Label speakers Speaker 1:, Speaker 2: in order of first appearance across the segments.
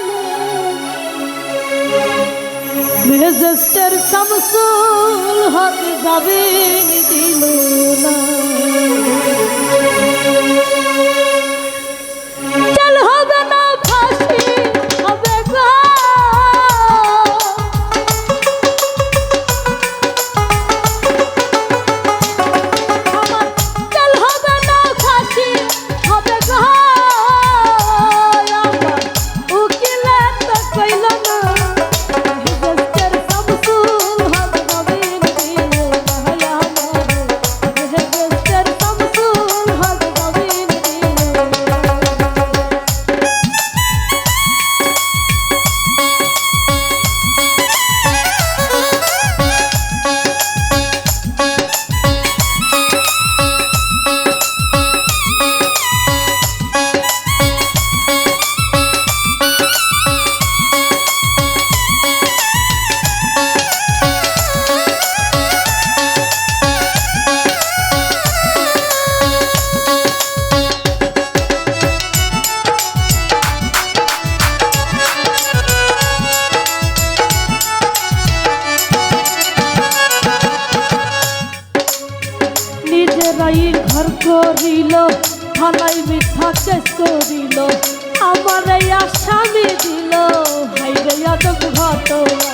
Speaker 1: কইল মেজেস্টার শামসুল হক যাবে দিল না। করিল থানাই মিথ্যা কেস করিল। আমার এই আসামি দিল হাই রে আদব ঘটনা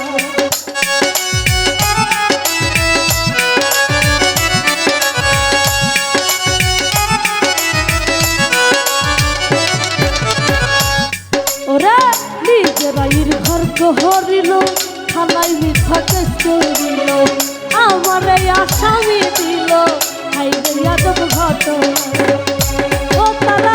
Speaker 1: নিজেরাইর ঘর করিল থানায় মিথ্যা কেস করিল। আমার এই আসামি দিল হাই রে ঘটনা ও তারা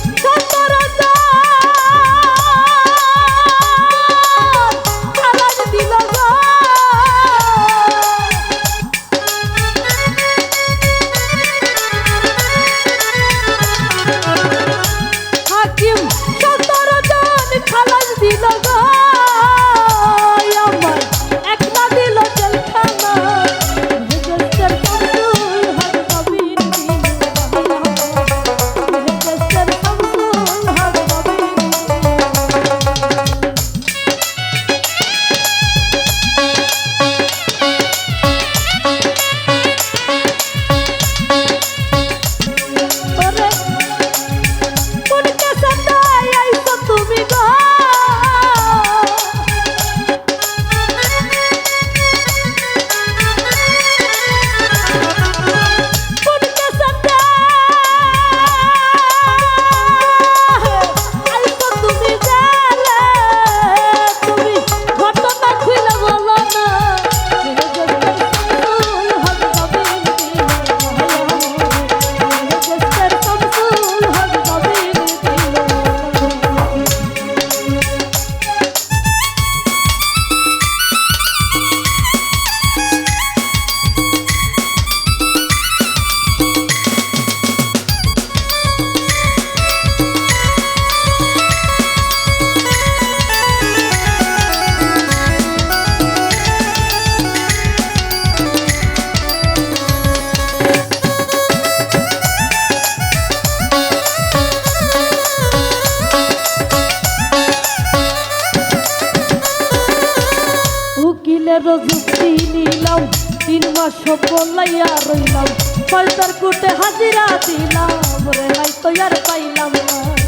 Speaker 1: দিনের যুক্তি নিলাম তিন মাস বলাইয়া রইলাম। পয়সার কুটে হাজিরা দিলাম, রে নাই তো আর পাইলাম না।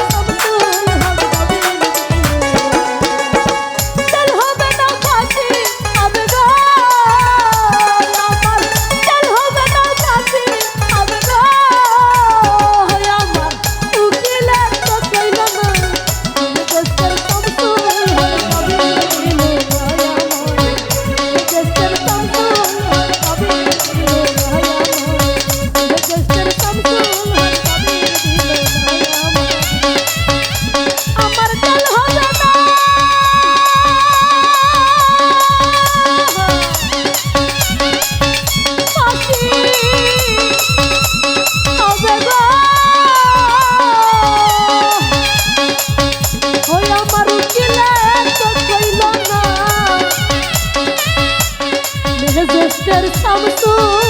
Speaker 1: oh mister Samsur